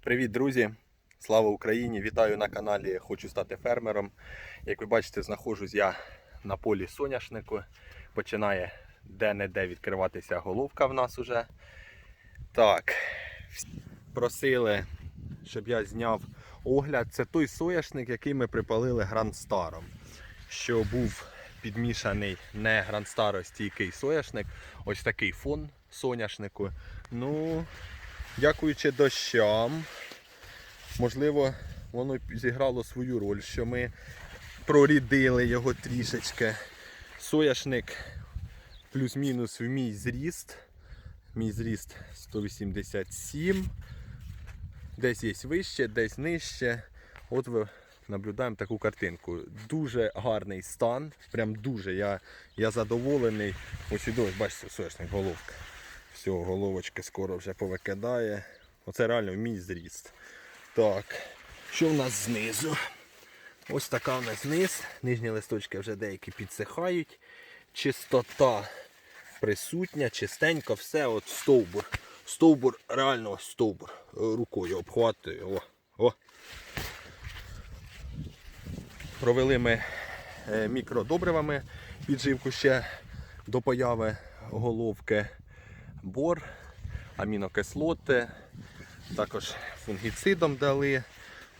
Привіт, друзі! Слава Україні! Вітаю на каналі Хочу стати фермером. Як ви бачите, знаходжусь я на полі соняшнику. Починає де-не-де відкриватися головка в нас уже. Так, просили, щоб я зняв огляд. Це той соняшник, який ми припалили Грандстаром. Що був підмішаний не Грандстаро стійкий соняшник. Ось такий фон соняшнику. Ну, дякуючи дощам, можливо, воно зіграло свою роль, що ми прорідили його трішечки. Сояшник плюс-мінус в мій зріст. Мій зріст 187. Десь є вище, десь нижче. От ви наблюдаємо таку картинку. Дуже гарний стан. Прям дуже. Я, я задоволений. Ось ось бачите, соняшник головка. Все, головочки скоро вже повикидає. Оце реально мій зріст. Так, що в нас знизу? Ось така в нас низ. Нижні листочки вже деякі підсихають. Чистота присутня, чистенько, все, от стовбур. Стовбур, реально стовбур. Рукою обхватую. О, о. Провели ми е, мікродобривами підживку ще до появи головки бор, амінокислоти, також фунгіцидом дали.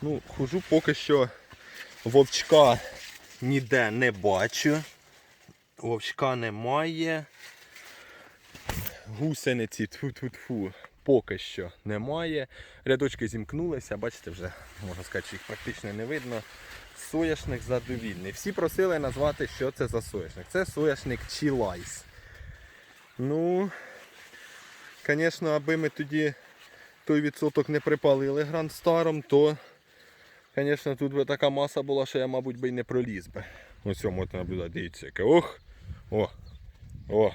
Ну, хожу поки що вовчка ніде не бачу. Вовчка немає. Гусениці тфу-тфу-тфу поки що немає. Рядочки зімкнулися, бачите, вже можна сказати, що їх практично не видно. Сояшник задовільний. Всі просили назвати, що це за сояшник. Це сояшник Чілайс. Ну, звісно, аби ми тоді той відсоток не припалили грандстаром, то, звісно, тут би така маса була, що я, мабуть, би й не проліз би. Ось цьому от наблюдати, дивіться, яке. Ох! О! О!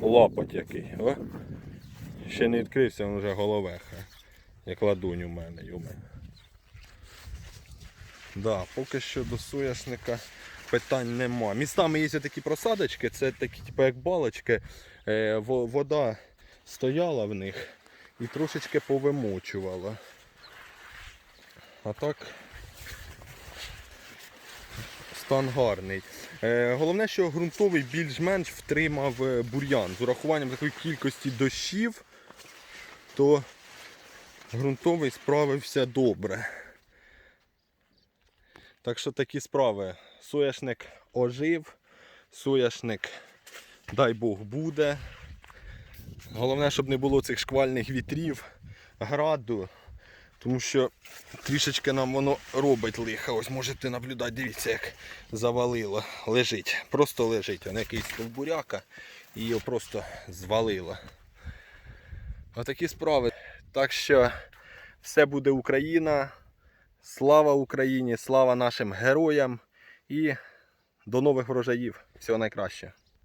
Лопать який. О! Ще не відкрився, він вже головеха. Як ладунь у мене, юме. Да, поки що до сояшника питань нема. Містами є такі просадочки, це такі, типу, як балочки. Е, вода стояла в них і трошечки повимочувала. А так стан гарний. Е, головне, що ґрунтовий більш-менш втримав е, бур'ян. З урахуванням такої кількості дощів, то ґрунтовий справився добре. Так що такі справи. Сояшник ожив, сояшник, дай Бог, буде. Головне, щоб не було цих шквальних вітрів, граду. Тому що трішечки нам воно робить лиха. Ось можете наблюдати, дивіться, як завалило. Лежить. Просто лежить. Не якийсь стовбуряка і його просто звалило. Отакі справи. Так що все буде Україна. Слава Україні, слава нашим героям і до нових врожаїв. Всього найкращого.